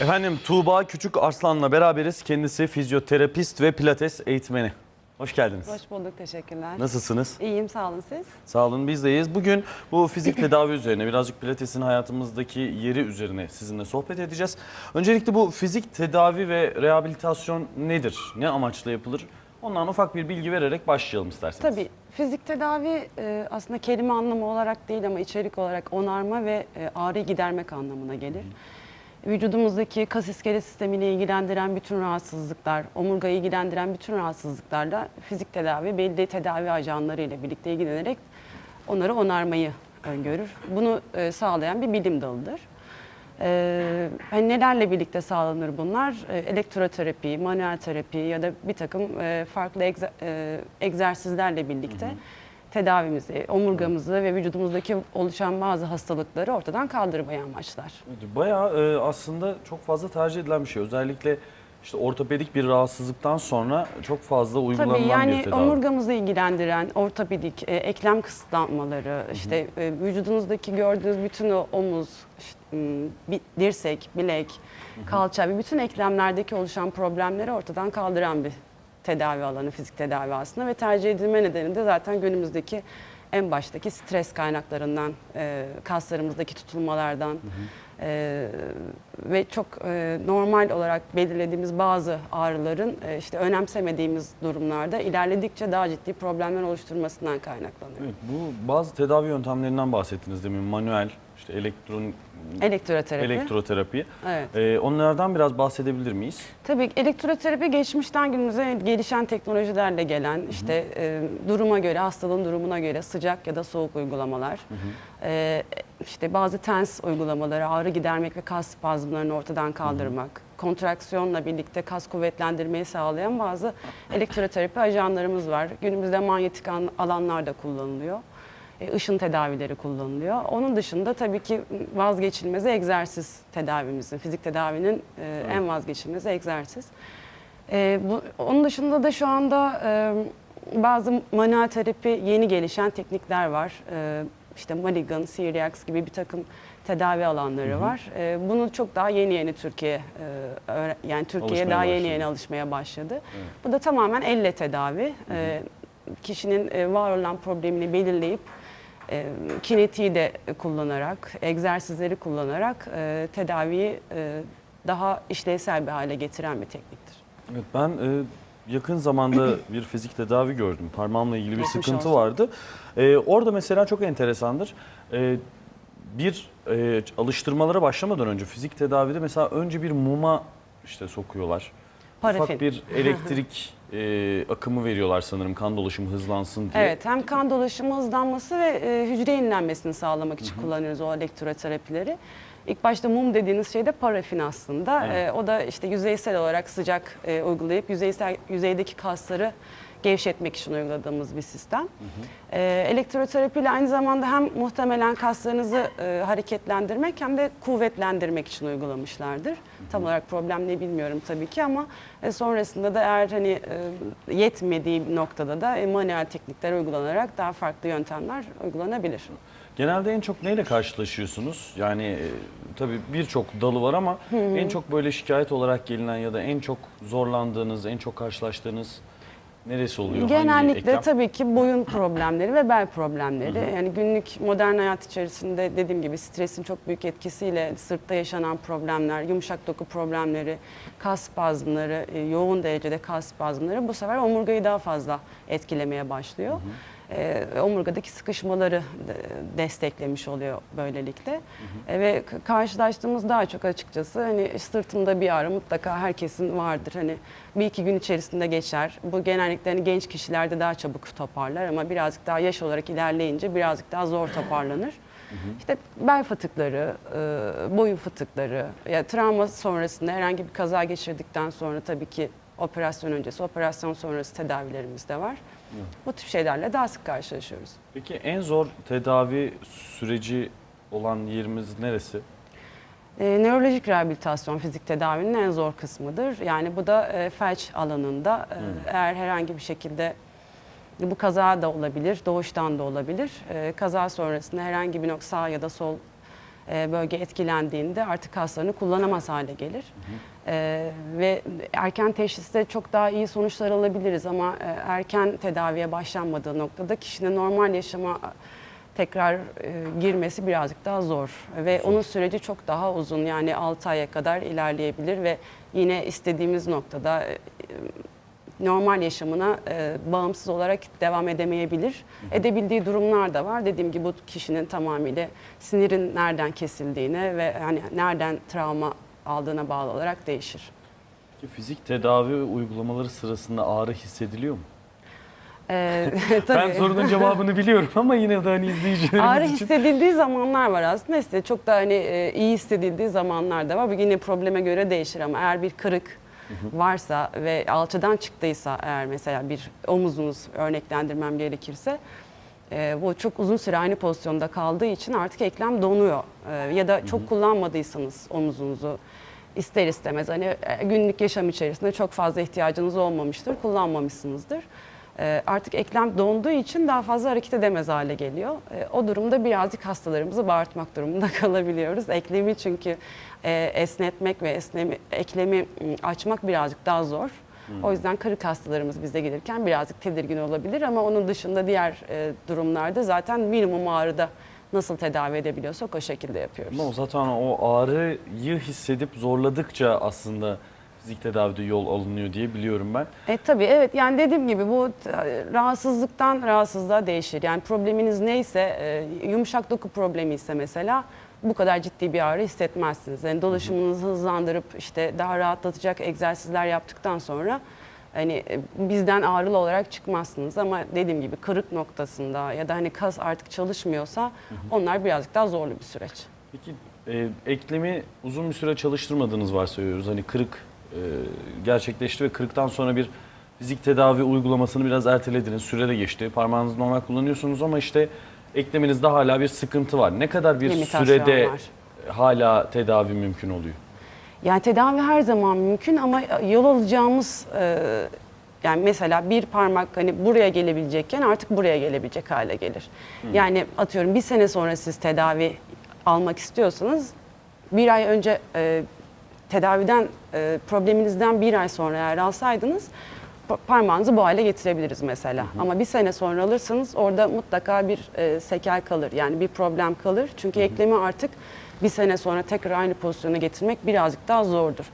Efendim Tuğba Küçük Arslan'la beraberiz. Kendisi fizyoterapist ve pilates eğitmeni. Hoş geldiniz. Hoş bulduk, teşekkürler. Nasılsınız? İyiyim, sağ olun siz. Sağ olun biz de iyiyiz. Bugün bu fizik tedavi üzerine birazcık pilatesin hayatımızdaki yeri üzerine sizinle sohbet edeceğiz. Öncelikle bu fizik tedavi ve rehabilitasyon nedir? Ne amaçla yapılır? Ondan ufak bir bilgi vererek başlayalım isterseniz. Tabii fizik tedavi e, aslında kelime anlamı olarak değil ama içerik olarak onarma ve e, ağrıyı gidermek anlamına gelir. Vücudumuzdaki kas iskelet sistemini ilgilendiren bütün rahatsızlıklar, omurgayı ilgilendiren bütün rahatsızlıklarla fizik tedavi belli tedavi ajanları ile birlikte ilgilenerek onları onarmayı öngörür. Bunu e, sağlayan bir bilim dalıdır. Ee, hani nelerle birlikte sağlanır bunlar? Ee, elektroterapi, manuel terapi ya da bir takım e, farklı egze- e, egzersizlerle birlikte tedavimizi, omurgamızı ve vücudumuzdaki oluşan bazı hastalıkları ortadan kaldırmayı amaçlar. Bayağı e, aslında çok fazla tercih edilen bir şey. Özellikle işte ortopedik bir rahatsızlıktan sonra çok fazla uygulanan Tabii yani bir tedavi. omurgamızı ilgilendiren ortopedik, e, eklem kısıtlanmaları, işte e, vücudunuzdaki gördüğünüz bütün o omuz, işte, dirsek, bilek, kalça ve bütün eklemlerdeki oluşan problemleri ortadan kaldıran bir tedavi alanı, fizik tedavi aslında ve tercih edilme nedeni de zaten günümüzdeki en baştaki stres kaynaklarından, e, kaslarımızdaki tutulmalardan e, ve çok e, normal olarak belirlediğimiz bazı ağrıların e, işte önemsemediğimiz durumlarda ilerledikçe daha ciddi problemler oluşturmasından kaynaklanıyor. Evet, bu bazı tedavi yöntemlerinden bahsettiniz demin. Manuel, işte elektron, Elektroterapi. elektroterapi. Evet. Ee, onlardan biraz bahsedebilir miyiz? Tabii elektroterapi geçmişten günümüze gelişen teknolojilerle gelen işte e, duruma göre, hastalığın durumuna göre sıcak ya da soğuk uygulamalar. E, işte bazı tens uygulamaları, ağrı gidermek ve kas spazmlarını ortadan kaldırmak. Kontraksiyonla birlikte kas kuvvetlendirmeyi sağlayan bazı elektroterapi ajanlarımız var. Günümüzde manyetik an- alanlarda kullanılıyor. E, ışın tedavileri kullanılıyor. Onun dışında tabii ki vazgeçilmezi egzersiz tedavimizin, fizik tedavinin e, en vazgeçilmezi egzersiz. E, bu, onun dışında da şu anda bazı manuel terapi yeni gelişen teknikler var. İşte Maligan, Cyriax gibi bir takım tedavi alanları var. E, bunu çok daha yeni yeni Türkiye e, yani Türkiye'ye daha yeni başladı. yeni alışmaya başladı. Bu da tamamen elle tedavi. E, kişinin e, var olan problemini belirleyip e, kinetiği de kullanarak, egzersizleri kullanarak e, tedaviyi e, daha işlevsel bir hale getiren bir tekniktir. Evet, ben e, yakın zamanda bir fizik tedavi gördüm. Parmağımla ilgili bir Geçmiş sıkıntı olsun. vardı. E, orada mesela çok enteresandır. E, bir e, alıştırmalara başlamadan önce fizik tedavide mesela önce bir muma işte sokuyorlar. Parafin. Ufak bir elektrik e, akımı veriyorlar sanırım kan dolaşımı hızlansın diye. Evet, hem kan dolaşımı hızlanması ve e, hücre yenilenmesini sağlamak için kullanıyoruz o elektroterapileri. İlk başta mum dediğiniz şey de parafin aslında. Evet. E, o da işte yüzeysel olarak sıcak e, uygulayıp yüzeysel yüzeydeki kasları gevşetmek için uyguladığımız bir sistem. E, elektroterapi ile aynı zamanda hem muhtemelen kaslarınızı e, hareketlendirmek hem de kuvvetlendirmek için uygulamışlardır. Tam olarak problem ne bilmiyorum tabii ki ama e, sonrasında da eğer hani e, yetmediği noktada da e, manuel teknikler uygulanarak daha farklı yöntemler uygulanabilir. Genelde en çok neyle karşılaşıyorsunuz? Yani e, tabii birçok dalı var ama en çok böyle şikayet olarak gelinen ya da en çok zorlandığınız, en çok karşılaştığınız neresi oluyor? Hangi Genellikle eklem? tabii ki boyun problemleri ve bel problemleri. Yani günlük modern hayat içerisinde dediğim gibi stresin çok büyük etkisiyle sırtta yaşanan problemler, yumuşak doku problemleri, kas spazmları, e, yoğun derecede kas spazmları bu sefer omurgayı daha fazla etkilemeye başlıyor. E, omurgadaki sıkışmaları de- desteklemiş oluyor böylelikle. E, ve karşılaştığımız daha çok açıkçası hani sırtımda bir ağrı mutlaka herkesin vardır. Hani bir iki gün içerisinde geçer. Bu genellikle hani genç kişilerde daha çabuk toparlar ama birazcık daha yaş olarak ilerleyince birazcık daha zor toparlanır. İşte bel fıtıkları, e, boyun fıtıkları, ya travma sonrasında herhangi bir kaza geçirdikten sonra tabii ki operasyon öncesi, operasyon sonrası tedavilerimiz de var. Bu tip şeylerle daha sık karşılaşıyoruz. Peki en zor tedavi süreci olan yerimiz neresi? E, nörolojik rehabilitasyon fizik tedavinin en zor kısmıdır. Yani bu da e, felç alanında e, eğer herhangi bir şekilde bu kaza da olabilir, doğuştan da olabilir. E, kaza sonrasında herhangi bir nokta sağ ya da sol e, bölge etkilendiğinde artık kaslarını kullanamaz hale gelir. E, ve erken teşhiste çok daha iyi sonuçlar alabiliriz ama e, erken tedaviye başlanmadığı noktada kişinin normal yaşama tekrar e, girmesi birazcık daha zor ve onun süreci çok daha uzun yani 6 aya kadar ilerleyebilir ve yine istediğimiz noktada e, normal yaşamına e, bağımsız olarak devam edemeyebilir. Edebildiği durumlar da var. Dediğim gibi bu kişinin tamamıyla sinirin nereden kesildiğine ve hani nereden travma aldığına bağlı olarak değişir. Fizik tedavi uygulamaları sırasında ağrı hissediliyor mu? Ee, Ben tabii. sorunun cevabını biliyorum ama yine de hani izleyicilerimiz Ağrı için. hissedildiği zamanlar var aslında. İşte çok da hani e, iyi hissedildiği zamanlar da var. Bu yine probleme göre değişir ama eğer bir kırık varsa ve alçıdan çıktıysa eğer mesela bir omuzunuz örneklendirmem gerekirse e, bu çok uzun süre aynı pozisyonda kaldığı için artık eklem donuyor. E, ya da çok kullanmadıysanız omuzunuzu ister istemez hani e, günlük yaşam içerisinde çok fazla ihtiyacınız olmamıştır, kullanmamışsınızdır. E, Artık eklem donduğu için daha fazla hareket edemez hale geliyor. E, O durumda birazcık hastalarımızı bağırtmak durumunda kalabiliyoruz. Eklemi çünkü e, esnetmek ve esnemi, eklemi m, açmak birazcık daha zor. O yüzden kırık hastalarımız bize gelirken birazcık tedirgin olabilir ama onun dışında diğer e, durumlarda zaten minimum ağrıda nasıl tedavi edebiliyorsak o şekilde yapıyoruz. Ama o zaten o ağrıyı hissedip zorladıkça aslında fizik tedavide yol alınıyor diye biliyorum ben. E tabii evet yani dediğim gibi bu e, rahatsızlıktan rahatsızlığa değişir. Yani probleminiz neyse e, yumuşak doku problemi ise mesela bu kadar ciddi bir ağrı hissetmezsiniz. Yani dolaşımınızı hızlandırıp işte daha rahatlatacak egzersizler yaptıktan sonra hani e, bizden ağrılı olarak çıkmazsınız ama dediğim gibi kırık noktasında ya da hani kas artık çalışmıyorsa onlar birazcık daha zorlu bir süreç. Peki e, eklemi uzun bir süre çalıştırmadığınız varsayıyoruz. Hani kırık gerçekleşti ve kırıktan sonra bir fizik tedavi uygulamasını biraz ertelediniz. Süre de geçti. Parmağınızı normal kullanıyorsunuz ama işte ekleminizde hala bir sıkıntı var. Ne kadar bir Limitasyon sürede var. hala tedavi mümkün oluyor? Yani tedavi her zaman mümkün ama yol alacağımız e, yani mesela bir parmak hani buraya gelebilecekken artık buraya gelebilecek hale gelir. Yani atıyorum bir sene sonra siz tedavi almak istiyorsanız bir ay önce e, tedaviden e, probleminizden bir ay sonra eğer alsaydınız pa- parmağınızı bu hale getirebiliriz mesela. Ama bir sene sonra alırsanız orada mutlaka bir e, sekel kalır. Yani bir problem kalır. Çünkü eklemi artık bir sene sonra tekrar aynı pozisyona getirmek birazcık daha zordur.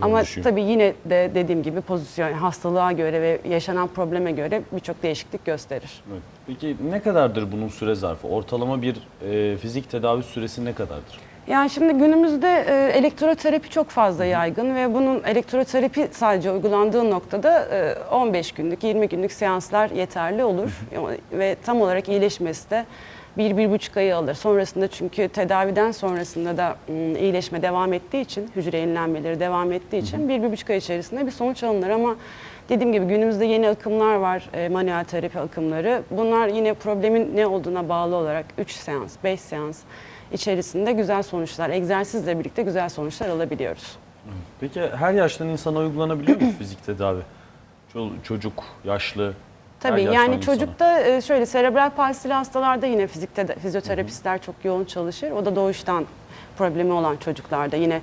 Ama düşüyor. tabii yine de dediğim gibi pozisyon hastalığa göre ve yaşanan probleme göre birçok değişiklik gösterir. Evet. Peki ne kadardır bunun süre zarfı? Ortalama bir e, fizik tedavi süresi ne kadardır? Yani şimdi günümüzde e, elektroterapi çok fazla yaygın ve bunun elektroterapi sadece uygulandığı noktada e, 15 günlük, 20 günlük seanslar yeterli olur. Ve tam olarak iyileşmesi de bir, bir buçuk ayı alır. Sonrasında çünkü tedaviden sonrasında da m, iyileşme devam ettiği için, hücre yenilenmeleri devam ettiği için bir, bir buçuk ay içerisinde bir sonuç alınır ama dediğim gibi günümüzde yeni akımlar var, e, manuel terapi akımları. Bunlar yine problemin ne olduğuna bağlı olarak 3 seans, 5 seans içerisinde güzel sonuçlar, egzersizle birlikte güzel sonuçlar alabiliyoruz. Peki her yaştan insana uygulanabiliyor mu fizik tedavi? Ço- Çocuk, yaşlı, Tabii yani çocukta e, şöyle serebral palsili hastalarda yine fizikte fizyoterapistler çok yoğun çalışır. O da doğuştan problemi olan çocuklarda yine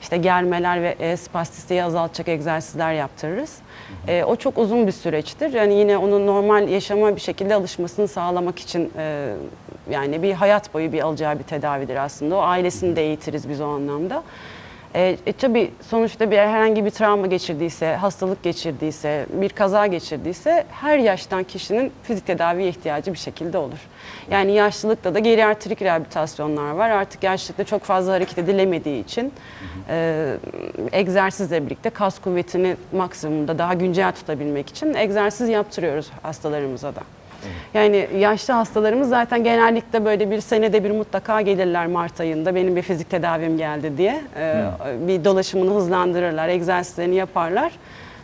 işte germeler ve e, spastisteyi azaltacak egzersizler yaptırırız. E, o çok uzun bir süreçtir. Yani yine onun normal yaşama bir şekilde alışmasını sağlamak için e, yani bir hayat boyu bir alacağı bir tedavidir aslında. O ailesini de eğitiriz biz o anlamda. E, e, tabii sonuçta bir herhangi bir travma geçirdiyse, hastalık geçirdiyse, bir kaza geçirdiyse her yaştan kişinin fizik tedaviye ihtiyacı bir şekilde olur. Yani yaşlılıkta da geriatrik rehabilitasyonlar var. Artık yaşlılıkta çok fazla hareket edilemediği için e, egzersizle birlikte kas kuvvetini maksimumda daha güncel tutabilmek için egzersiz yaptırıyoruz hastalarımıza da. Yani yaşlı hastalarımız zaten genellikle böyle bir senede bir mutlaka gelirler Mart ayında benim bir fizik tedavim geldi diye. Ee, bir dolaşımını hızlandırırlar, egzersizlerini yaparlar.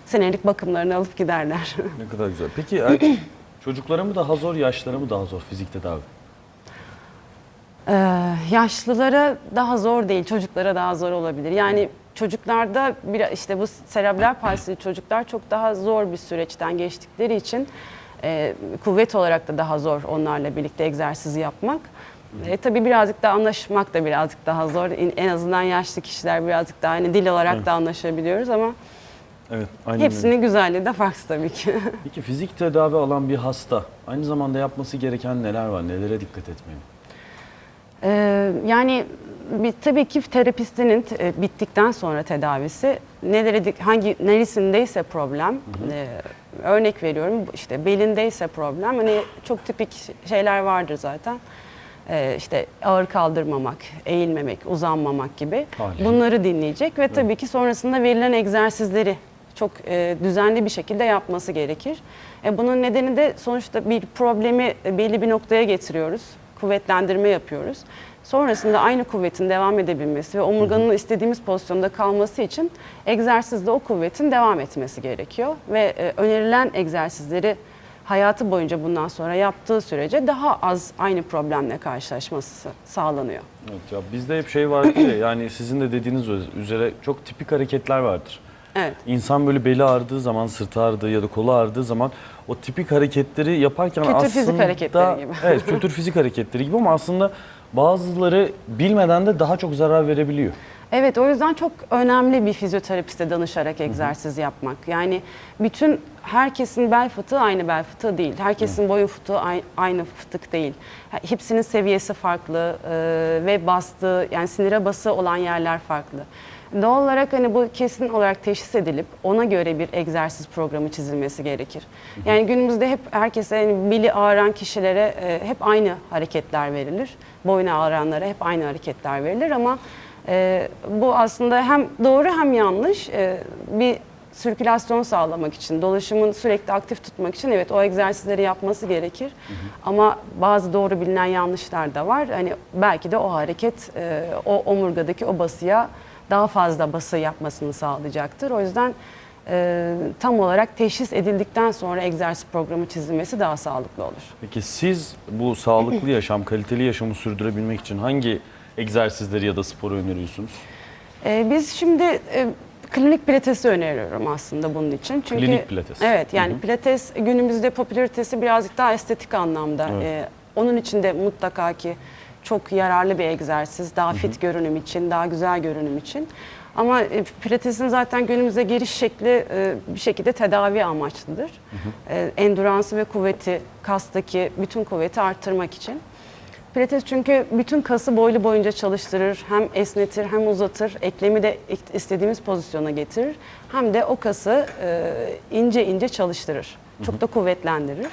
Senelik bakımlarını alıp giderler. Ne kadar güzel. Peki er- çocuklara mı daha zor, yaşlara mı daha zor fizik tedavi? Ee, yaşlılara daha zor değil, çocuklara daha zor olabilir. Yani çocuklarda bir işte bu serebral palsili çocuklar çok daha zor bir süreçten geçtikleri için e, kuvvet olarak da daha zor onlarla birlikte egzersiz yapmak. E, tabii birazcık da anlaşmak da birazcık daha zor. En- azından yaşlı kişiler birazcık daha hani dil olarak Evet. da anlaşabiliyoruz ama Evet, aynen öyle. hepsinin güzelliği de farklı tabii ki. Peki fizik tedavi alan bir hasta aynı zamanda yapması gereken neler var? Nelere dikkat etmeli? Ee, yani bir, tabii ki terapistinin e, bittikten sonra tedavisi nelere dik- hangi neresindeyse problem e, örnek veriyorum işte belindeyse problem hani çok tipik şeyler vardır zaten. Ee, işte ağır kaldırmamak, eğilmemek, uzanmamak gibi Haliyle. bunları dinleyecek ve tabii ki sonrasında verilen egzersizleri çok e, düzenli bir şekilde yapması gerekir. E, bunun nedeni de sonuçta bir problemi belli bir noktaya getiriyoruz. Kuvvetlendirme yapıyoruz. Sonrasında aynı kuvvetin devam edebilmesi ve omurganın istediğimiz pozisyonda kalması için egzersizde o kuvvetin devam etmesi gerekiyor. Ve e, önerilen egzersizleri hayatı boyunca bundan sonra yaptığı sürece daha az aynı problemle karşılaşması sağlanıyor. Evet ya bizde hep şey vardır ya yani sizin de dediğiniz üzere çok tipik hareketler vardır. Evet. İnsan böyle beli ağrıdığı zaman, sırtı ağrıdığı ya da kolu ağrıdığı zaman o tipik hareketleri yaparken Kültür aslında... fizik hareketleri gibi. Evet, kültür fizik hareketleri gibi ama aslında bazıları bilmeden de daha çok zarar verebiliyor. Evet o yüzden çok önemli bir fizyoterapiste danışarak egzersiz yapmak. Yani bütün herkesin bel fıtığı aynı bel fıtığı değil. Herkesin boyun fıtığı ay- aynı fıtık değil. Hepsinin seviyesi farklı ve bastığı yani sinire bası olan yerler farklı. Doğal olarak hani bu kesin olarak teşhis edilip ona göre bir egzersiz programı çizilmesi gerekir. Yani günümüzde hep herkese hani beli ağrıyan kişilere e, hep aynı hareketler verilir. Boynu ağrıyanlara hep aynı hareketler verilir ama ee, bu aslında hem doğru hem yanlış. Ee, bir sirkülasyon sağlamak için, dolaşımın sürekli aktif tutmak için evet o egzersizleri yapması gerekir. Ama bazı doğru bilinen yanlışlar da var. Hani belki de o hareket e, o omurgadaki o basıya daha fazla bası yapmasını sağlayacaktır. O yüzden e, tam olarak teşhis edildikten sonra egzersiz programı çizilmesi daha sağlıklı olur. Peki siz bu sağlıklı yaşam, kaliteli yaşamı sürdürebilmek için hangi egzersizleri ya da sporu öneriyorsunuz? Ee, biz şimdi e, klinik pilatesi öneriyorum aslında bunun için. Çünkü Klinik pilates. Evet yani pilates günümüzde popülaritesi birazcık daha estetik anlamda. Evet. Ee, onun için de mutlaka ki çok yararlı bir egzersiz. Daha fit görünüm için, daha güzel görünüm için. Ama e, pilatesin zaten günümüzde giriş şekli e, bir şekilde tedavi amaçlıdır. E, enduransı ve kuvveti, kastaki bütün kuvveti arttırmak için. Pilates çünkü bütün kası boylu boyunca çalıştırır. Hem esnetir hem uzatır. Eklemi de istediğimiz pozisyona getirir. Hem de o kası e, ince ince çalıştırır. Çok da kuvvetlendirir.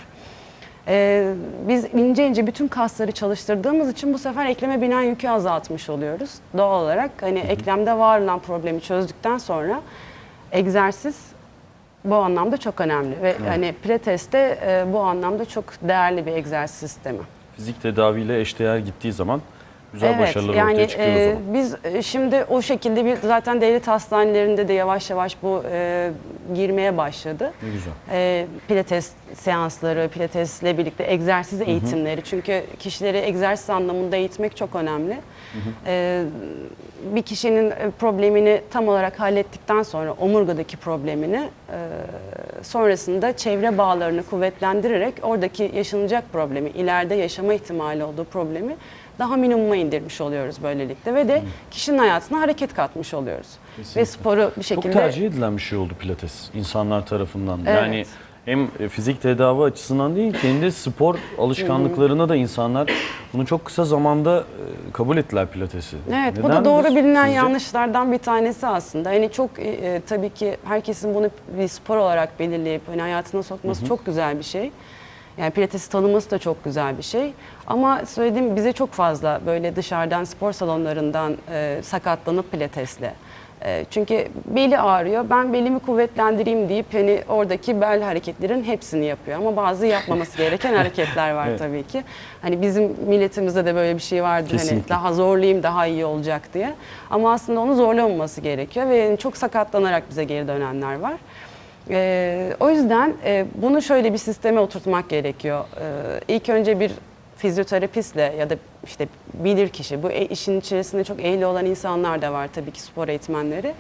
E, biz ince ince bütün kasları çalıştırdığımız için bu sefer ekleme binen yükü azaltmış oluyoruz. Doğal olarak hani eklemde var olan problemi çözdükten sonra egzersiz bu anlamda çok önemli ve hani pilates de e, bu anlamda çok değerli bir egzersiz sistemi. Fizik tedaviyle eşdeğer gittiği zaman güzel başarılar yani ortaya çıkıyor o e, zaman. biz e, şimdi o şekilde bir zaten devlet hastanelerinde de yavaş yavaş bu e, girmeye başladı. Ne güzel. E, pilates seansları, pilatesle birlikte egzersiz eğitimleri. Çünkü kişileri egzersiz anlamında eğitmek çok önemli. E, bir kişinin e, problemini tam olarak hallettikten sonra omurgadaki problemini e, sonrasında çevre bağlarını kuvvetlendirerek oradaki yaşanacak problemi, ileride yaşama ihtimali olduğu problemi daha minimuma indirmiş oluyoruz böylelikle ve de kişinin hayatına hareket katmış oluyoruz. Kesinlikle. Ve sporu bir şekilde Çok tercih edilen bir şey oldu pilates insanlar tarafından. Evet. Yani hem e, fizik tedavi açısından değil, kendi spor alışkanlıklarına da insanlar bunu çok kısa zamanda e, kabul ettiler pilatesi. Evet bu da doğru bilinen sizce? yanlışlardan bir tanesi aslında. Hani çok e, e, tabii ki herkesin bunu bir spor olarak belirleyip hani hayatına sokması çok güzel bir şey. Yani pilatesi tanıması da çok güzel bir şey. Ama söylediğim bize çok fazla böyle dışarıdan spor salonlarından e, sakatlanıp pilatesle. E, çünkü beli ağrıyor. Ben belimi kuvvetlendireyim deyip hani oradaki bel hareketlerin hepsini yapıyor. Ama bazı yapmaması gereken hareketler var Evet. tabii ki. Hani bizim milletimizde de böyle bir şey vardır. Hani Kesinlikle. daha zorlayayım daha iyi olacak diye. Ama aslında onu zorlamaması gerekiyor ve çok sakatlanarak bize geri dönenler var. Ee, o yüzden e, bunu şöyle bir sisteme oturtmak gerekiyor. Ee, ilk önce bir fizyoterapistle ya da işte bilir kişi, bu e- işin içerisinde çok ehli olan insanlar da var tabii ki spor eğitmenleri.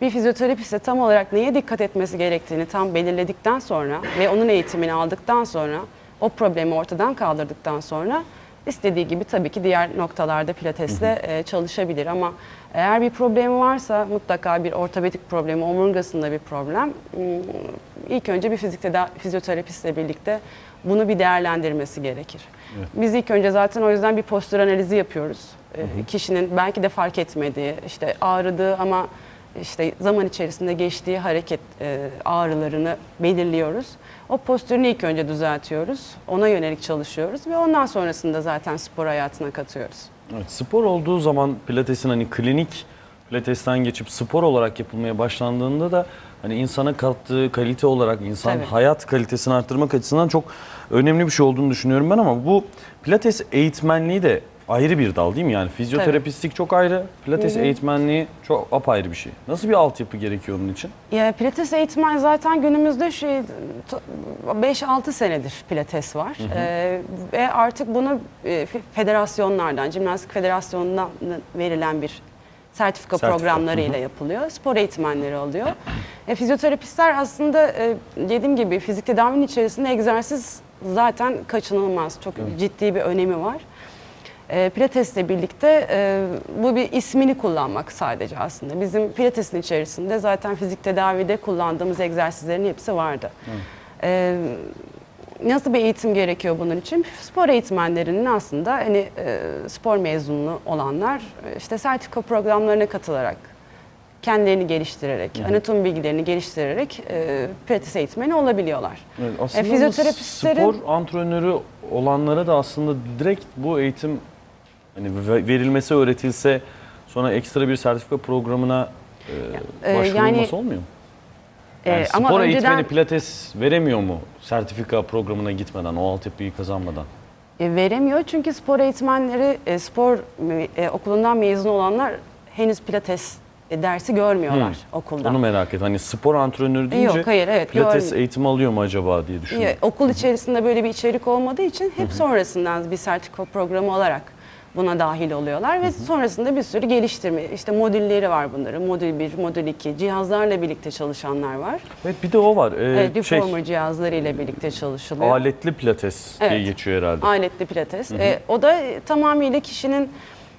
Bir fizyoterapistle tam olarak neye dikkat etmesi gerektiğini tam belirledikten sonra ve onun eğitimini aldıktan sonra o problemi ortadan kaldırdıktan sonra istediği gibi tabii ki diğer noktalarda pilatesle e, çalışabilir ama eğer bir problemi varsa mutlaka bir ortopedik problemi, omurgasında bir problem hmm, ilk önce bir fizik fizyoterapistle birlikte bunu bir değerlendirmesi gerekir. Biz ilk önce zaten o yüzden bir postür analizi yapıyoruz. Ee, Kişinin belki de fark etmediği, işte ağrıdığı ama işte zaman içerisinde geçtiği hareket e, ağrılarını belirliyoruz. O postürünü ilk önce düzeltiyoruz. Ona yönelik çalışıyoruz ve ondan sonrasında zaten spor hayatına katıyoruz. Evet, spor olduğu zaman pilatesin hani klinik pilatesten geçip spor olarak yapılmaya başlandığında da hani insana kattığı kalite olarak insan Tabii. hayat kalitesini arttırmak açısından çok önemli bir şey olduğunu düşünüyorum ben ama bu pilates eğitmenliği de ayrı bir dal değil mi? Yani fizyoterapistlik çok ayrı, pilates eğitmenliği çok apayrı bir şey. Nasıl bir altyapı gerekiyor onun için? Ya pilates eğitmen zaten günümüzde şey to- 5-6 senedir pilates var. Ee, ve artık bunu e, fe- federasyonlardan, jimnastik federasyonundan verilen bir sertifika, Sertifika, programlarıyla yapılıyor. Spor eğitmenleri oluyor. E, fizyoterapistler aslında e, dediğim gibi fizik tedavinin içerisinde egzersiz zaten kaçınılmaz. Çok ciddi bir önemi var. E, Pilatesle birlikte e, bu bir ismini kullanmak sadece aslında. Bizim Pilates'in içerisinde zaten fizik tedavide kullandığımız egzersizlerin hepsi vardı. E, nasıl bir eğitim gerekiyor bunun için? Spor eğitmenlerinin aslında hani e, spor mezunu olanlar e, işte sertifika programlarına katılarak kendilerini geliştirerek, anatomi bilgilerini geliştirerek e, pilates eğitmeni olabiliyorlar. Evet, aslında bu fizyoterapistlerin- spor antrenörü olanlara da aslında direkt bu eğitim ve- verilmesi, öğretilse sonra ekstra bir sertifika programına e, e, başvurulması yani- olmuyor mu? E, Yani ama spor önceden- eğitmeni pilates veremiyor mu sertifika programına gitmeden, o altyapıyı kazanmadan? E, veremiyor çünkü spor eğitmenleri e, spor e, okulundan mezun olanlar henüz pilates e, dersi görmüyorlar okulda. Onu merak ettim. Hani spor antrenörü deyince Yok, hayır, evet, pilates görmüyor. eğitimi alıyor mu acaba diye düşündüm. Ya, okul içerisinde böyle bir içerik olmadığı için hep sonrasından bir sertifika programı olarak buna dahil oluyorlar ve sonrasında bir sürü geliştirme, işte modülleri var bunların. Modül 1, modül 2, cihazlarla birlikte çalışanlar var. Evet bir de o var. Ee, Evet, şey, reformer cihazlarıyla birlikte çalışılıyor. aletli pilates diye Evet. geçiyor herhalde. Aletli pilates. E, o da e, tamamıyla kişinin,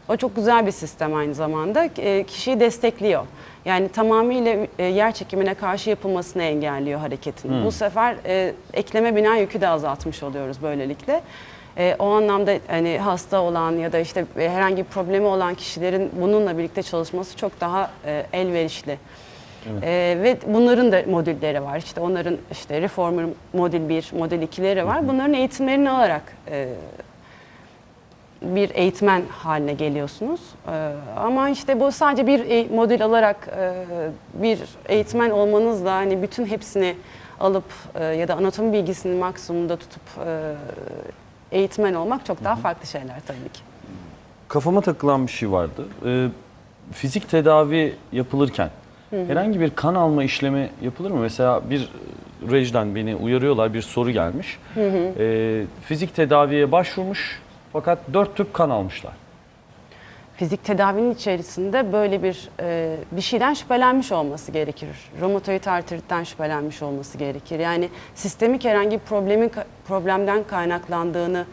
o çok güzel bir sistem aynı zamanda, e, kişiyi destekliyor. Yani tamamıyla e, yer çekimine karşı yapılmasını engelliyor hareketin. Bu sefer e, ekleme binen yükü de azaltmış oluyoruz böylelikle. E, o anlamda hani hasta olan ya da işte e, herhangi bir problemi olan kişilerin bununla birlikte çalışması çok daha e, elverişli. E, ve bunların da modülleri var. İşte onların işte Reformer modül 1, modül 2'leri var. Bunların eğitimlerini alarak e, bir eğitmen haline geliyorsunuz. E, ama işte bu sadece bir e- modül alarak e, bir eğitmen olmanızla hani bütün hepsini alıp e, ya da anatomi bilgisini maksimumda tutup e, eğitmen olmak çok daha farklı şeyler tabii ki. Kafama takılan bir şey vardı. Ee, fizik tedavi yapılırken herhangi bir kan alma işlemi yapılır mı? Mesela bir rejden beni uyarıyorlar bir soru gelmiş. Ee, fizik tedaviye başvurmuş fakat dört tüp kan almışlar. Fizik tedavinin içerisinde böyle bir e, bir şeyden şüphelenmiş olması gerekir. Romatoid artritten şüphelenmiş olması gerekir. Yani sistemik herhangi bir problemin problemden kaynaklandığını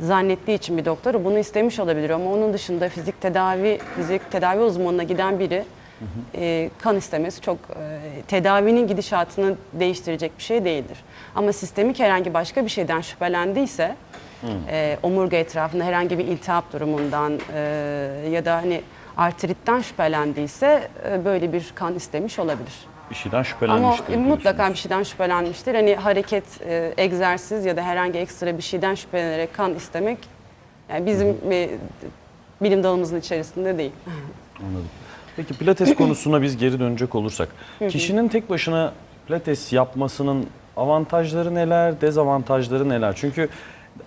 zannettiği için bir doktor bunu istemiş olabilir ama onun dışında fizik tedavi fizik tedavi uzmanına giden biri e, kan istemesi çok e, tedavinin gidişatını değiştirecek bir şey değildir. Ama sistemik herhangi başka bir şeyden şüphelendiyse e, omurga etrafında herhangi bir iltihap durumundan e, ya da hani artritten şüphelendiyse e, böyle bir kan istemiş olabilir. Bir şeyden Ama şüphelenmiştir. e, mutlaka diyorsunuz. bir şeyden şüphelenmiştir. Hani hareket, e, egzersiz ya da herhangi ekstra bir şeyden şüphelenerek kan istemek yani bizim e, bilim dalımızın içerisinde değil. Anladım. Peki pilates konusuna biz geri dönecek olursak. Kişinin tek başına pilates yapmasının avantajları neler, dezavantajları neler? Çünkü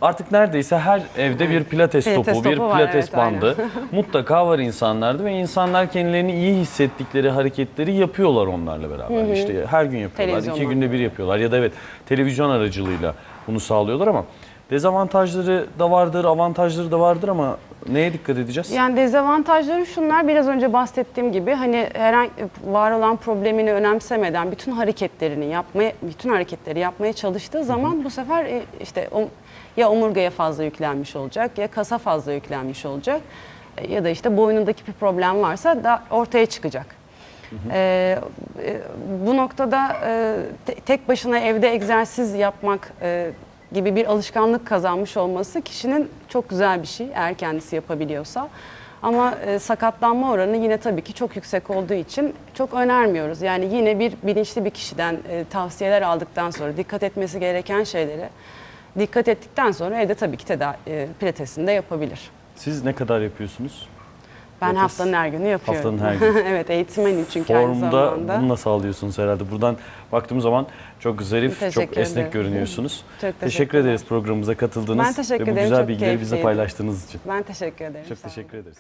artık neredeyse her evde bir pilates, Pilates topu, bir topu var, pilates evet, bandı mutlaka var insanlarda ve insanlar kendilerini iyi hissettikleri hareketleri yapıyorlar onlarla beraber. İşte her gün yapıyorlar, iki Televizyondan. günde bir yapıyorlar ya da evet televizyon aracılığıyla bunu sağlıyorlar ama Dezavantajları da vardır, avantajları da vardır ama neye dikkat edeceğiz? Yani dezavantajları şunlar biraz önce bahsettiğim gibi hani herhangi var olan problemini önemsemeden bütün hareketlerini yapmaya bütün hareketleri yapmaya çalıştığı zaman bu sefer e, işte ya omurgaya fazla yüklenmiş olacak ya kasa fazla yüklenmiş olacak e, ya da işte boynundaki bir problem varsa da ortaya çıkacak. Ee, e, bu noktada e, te- tek başına evde egzersiz yapmak e, gibi bir alışkanlık kazanmış olması kişinin çok güzel bir şey eğer kendisi yapabiliyorsa. Ama e, sakatlanma oranı yine tabii ki çok yüksek olduğu için çok önermiyoruz. Yani yine bir bilinçli bir kişiden e, tavsiyeler aldıktan sonra dikkat etmesi gereken şeylere dikkat ettikten sonra evde tabii ki tedavi, e, pilatesini de yapabilir. Siz ne kadar yapıyorsunuz? Ben Pilates haftanın her günü yapıyorum. haftanın her günü. evet eğitmenim çünkü aynı Formda zamanda. bunu nasıl alıyorsunuz herhalde? Buradan baktığım zaman çok zarif, Teşekkür çok esnek ederim. görünüyorsunuz. Çok Teşekkür teşekkürler. ederiz programımıza katıldığınız Ben teşekkür ve bu ederim, güzel çok bilgileri bize keyifliydi. paylaştığınız için. Ben teşekkür ederim. Çok teşekkür ederiz.